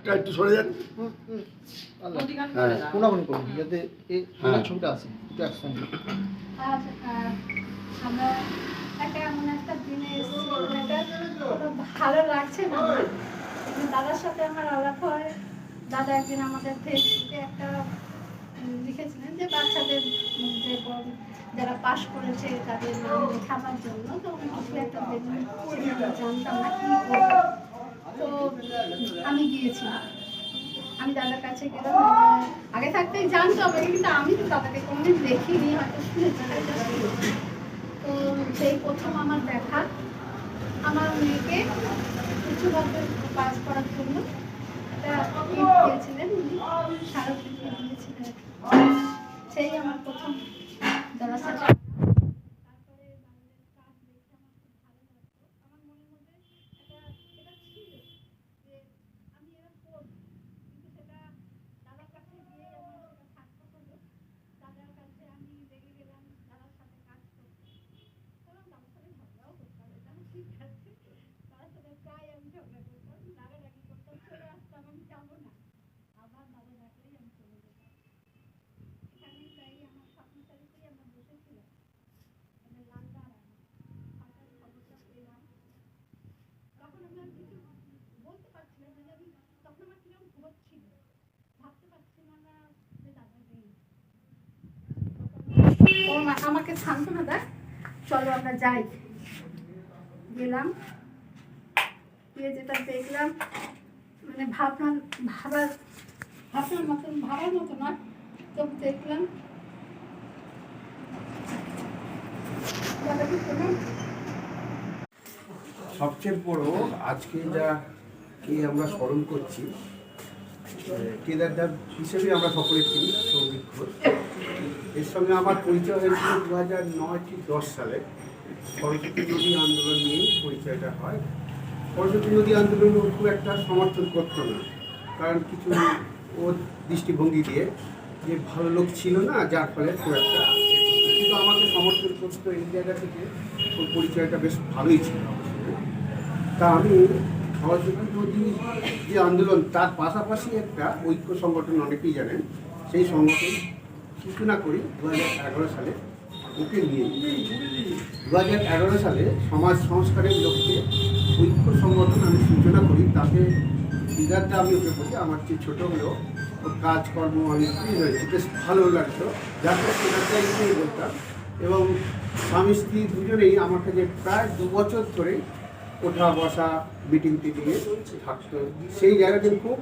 এটা একটু সরে যান। হ্যাঁ। কোনাকুনি করুন যাতে এই হ্যাঁ। ছবিটা আসে একটু অ্যাকশন আমরা একটা এমন একটা দিনে এসেছি ভালো লাগছে না? দাদার সাথে আমার আলাপ হয়। দাদা একদিন আমাদের ফেসবুকে একটা লিখেছিলেন যে বাচ্চাদের যে যারা পাশ করেছে তাদের নাম লেখাবার জন্য তো উনি কিছু একটা জানতাম না কি আমি আমি দাদার কাছে গেলাম, আগে থাকতেই জানতো হবে কিন্তু আমি তো দাদাকে কোনোদিন দেখিনি, হয়তো শুনেছি তো সেই প্রথম আমার দেখা। আমার মেয়েকে উচ্চভাবে পাস করার জন্য একটা gift দিয়েছিলেন উনি স্মারকলিপি দিয়েছিলেন সেই আমার প্রথম দাদার সাথে তারপরে দাদাদের কাজ দেখে আমার খুব ভালো লাগতো আমার মনের মধ্যে একটা এটা ছিল যে আমি এরা করব কিন্তু সেটা দাদার কাছে গিয়ে আমার সেটা সার্থক হলো দাদার কাছে আমি লেগে গেলাম দাদার সাথে কাজ করতে তখন দাদার সাথে ঝগড়াও করতাম এটা ঠিক আছে দাদার সাথে প্রায় আমি ঝগড়া করতাম রাগারাগি করতাম চলে আসতাম আমি যাব না আবার দাদা ডাকলেই আমি চলে যেতাম এখানেই তাই আমার স্বপ্ন তারিখেই আমরা বসেছিলাম মানে লালদা হঠাৎ খবরটা পেলাম তখন আমি আর কিছু বলতে পারছিলাম না যে আমি তখন আমার কীরকম হচ্ছিল ভাবতে না আমাকে সান্ত্বনা দেয় চলো আমরা যাই। গেলাম। গিয়ে যেটা দেখলাম মানে ভাবার, ভাবনার মতন ভাবার মতো না তো দেখলাম। সবচেয়ে বড় আজকে যা কে আমরা স্মরণ করছি কেদারনাথ হিসেবে আমরা সকলে চিনি, সৌভিক ঘোষ এর সঙ্গে আমার পরিচয় হয়েছিল দু হাজার নয় কি দশ সালে সরস্বতী নদী আন্দোলন নিয়েই পরিচয়টা হয় সরস্বতী নদী আন্দোলন খুব একটা সমর্থন করতো না, কারণ কিছু ওর দৃষ্টিভঙ্গি দিয়ে যে ভালো লোক ছিল না, যার ফলে খুব একটা কিন্তু আমাকে সমর্থন করতো এই জায়গা থেকে, ওর পরিচয়টা বেশ ভালোই ছিল। তা আমি যে আন্দোলন, তার পাশাপাশি একটা ঐক্য সংগঠন অনেকেই জানেন, সেই সংগঠন সূচনা করি দু হাজার এগারো সালে ওকে নিয়ে দু হাজার এগারো সালে সমাজ সংস্কারের লক্ষ্যে ঐক্য সংগঠন আমি সূচনা করি, তাতে দিদারটা আমি ওকে বলি, আমার যে ছোটো হলেও ওর কাজকর্ম ফ্রি হয়েছি, বেশ ভালো লাগতো, যাতে নিয়ে বলতাম। এবং স্বামী স্ত্রী দুজনেই আমার কাছে প্রায় দু বছর ধরে ওঠা বসা মিটিং টিটিংয়ে থাকতো সেই জায়গাটা খুব